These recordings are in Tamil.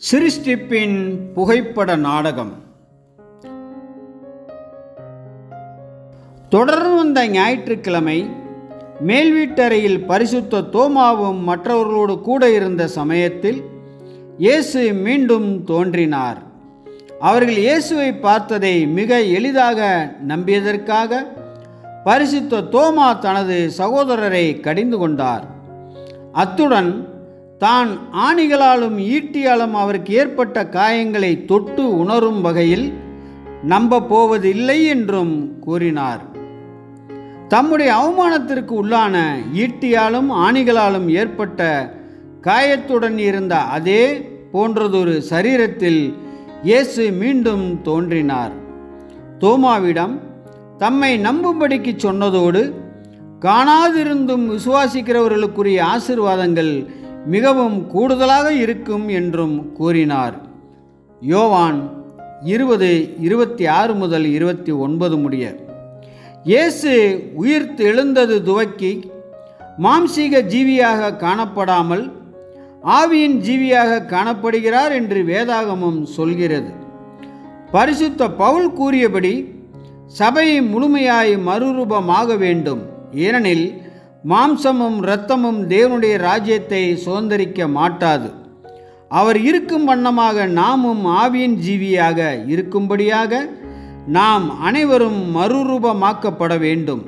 சிருஷ்டிப்பின் புகைப்பட நாடகம். தொடர்ந்து வந்த ஞாயிற்றுக்கிழமை மேல் வீட்டறையில் பரிசுத்த தோமாவும் மற்றவர்களோடு கூட இருந்த சமயத்தில் இயேசு மீண்டும் தோன்றினார். அவர்கள் இயேசுவை பார்த்ததை மிக எளிதாக நம்பியதற்காக பரிசுத்த தோமா தனது சகோதரரை கடிந்து கொண்டார். அத்துடன் தான் ஆணிகளாலும் ஈட்டியாலும் அவருக்கு ஏற்பட்ட காயங்களை தொட்டு உணரும் வகையில் நம்ப போவதில்லை என்றும் கூறினார். தம்முடைய அவமானத்திற்கு உள்ளான ஈட்டியாலும் ஆணிகளாலும் ஏற்பட்ட காயத்துடன் இருந்த அதே போன்றதொரு சரீரத்தில் இயேசு மீண்டும் தோன்றினார். தோமாவிடம் தம்மை நம்பும்படிக்கு சொன்னதோடு காணாதிருந்தும் விசுவாசிக்கிறவர்களுக்குரிய ஆசிர்வாதங்கள் மிகவும் கூடுதலாக இருக்கும் என்றும் கூறினார். யோவான் இருபது இருபத்தி ஆறு முதல் இருபத்தி ஒன்பது முடிய. இயேசு உயிர்த்து எழுந்தது துவக்கி மாம்சீக ஜீவியாக காணப்படாமல் ஆவியின் ஜீவியாக காணப்படுகிறார் என்று வேதாகமம் சொல்கிறது. பரிசுத்த பவுல் கூறியபடி சபை முழுமையாய் மறுரூபமாக வேண்டும். ஏனெனில் மாம்சமும் இரத்தமும் தேவனுடைய ராஜ்யத்தை சுதந்திரிக்க மாட்டாது. அவர் இருக்கும் வண்ணமாக நாமும் ஆவியின் ஜீவியாக இருக்கும்படியாக நாம் அனைவரும் மறுரூபமாக்கப்பட வேண்டும்.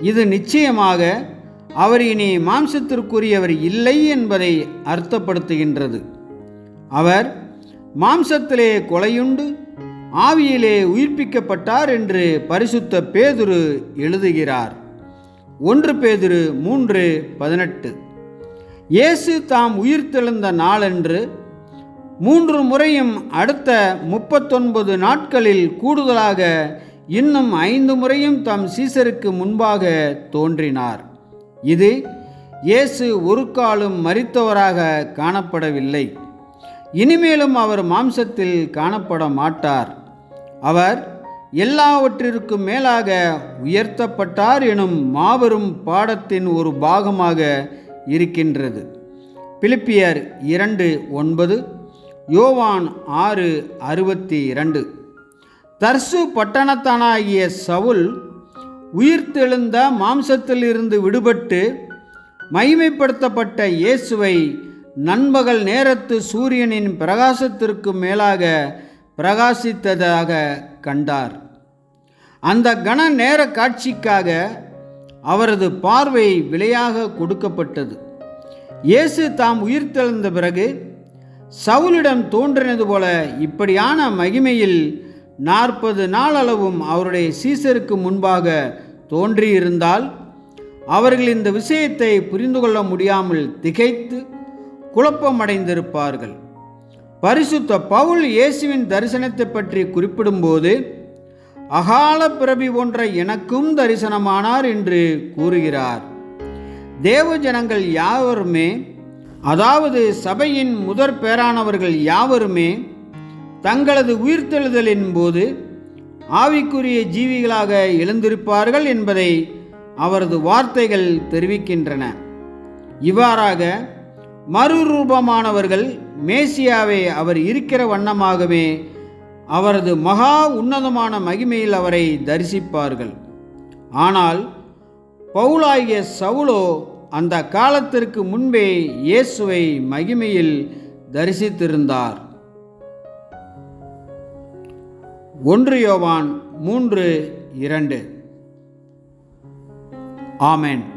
இது நிச்சயமாக அவர் இனி மாம்சத்திற்குரியவர் இல்லை என்பதை அர்த்தப்படுத்துகின்றது. அவர் மாம்சத்திலே கொலையுண்டு ஆவியிலே உயிர்ப்பிக்கப்பட்டார் என்று பரிசுத்த பேதுரு எழுதுகிறார். ஒன்று பேதிரு மூன்று பதினெட்டு. இயேசு தாம் உயிர்த்தெழுந்த நாளன்று மூன்று முறையும் அடுத்த முப்பத்தொன்பது நாட்களில் கூடுதலாக இன்னும் ஐந்து முறையும் தம் சீசருக்கு முன்பாக தோன்றினார். இது இயேசு ஒரு காலும் மறித்தவராக காணப்படவில்லை. இனிமேலும் அவர் மாம்சத்தில் காணப்பட மாட்டார். அவர் எல்லாவற்றிற்கும் மேலாக உயர்த்தப்பட்டார் எனும் மாபெரும் பாடத்தின் ஒரு பாகமாக இருக்கின்றது. பிலிப்பியர் இரண்டு ஒன்பது யோவான் ஆறு அறுபத்தி இரண்டு. தர்சு பட்டணத்தானாகிய சவுல் உயிர்த்தெழுந்த மாம்சத்திலிருந்து விடுபட்டு மகிமைப்படுத்தப்பட்ட இயேசுவை நண்பகல் நேரத்து சூரியனின் பிரகாசத்திற்கு மேலாக பிரகாசித்ததாக கண்டார். அந்த கண நேர காட்சிக்காக அவரது பார்வை விலையாக கொடுக்கப்பட்டது. இயேசு தாம் உயிர்த்தெழுந்த பிறகு சவுலிடம் தோன்றினது போல இப்படியான மகிமையில் நாற்பது நாளளவும் அவருடைய சீசருக்கு முன்பாக தோன்றியிருந்தால் அவர்கள் இந்த விஷயத்தை புரிந்து கொள்ள முடியாமல் திகைத்து குழப்பமடைந்திருப்பார்கள். பரிசுத்த பவுல் இயேசுவின் தரிசனத்தை பற்றி குறிப்பிடும்போது அகால பிறவி ஒன்றை எனக்கும் தரிசனமானார் என்று கூறுகிறார். தேவ ஜனங்கள் யாவருமே அதாவது சபையின் முதற் பேரானவர்கள் யாவருமே தங்களது உயிர்த்தெழுதலின் போது ஆவிக்குரிய ஜீவிகளாக எழுந்திருப்பார்கள் என்பதை அவரது வார்த்தைகள் தெரிவிக்கின்றன. இவ்வாறாக மறுரூபமானவர்கள் மேசியாவை அவர் இருக்கிற வண்ணமாகவே அவரது மகா உன்னதமான மகிமையில் அவரை தரிசிப்பார்கள். ஆனால் பவுலாகிய சவுலோ அந்த காலத்திற்கு முன்பே இயேசுவை மகிமையில் தரிசித்திருந்தார். ஒன்று யோவான் மூன்று இரண்டு. ஆமென்.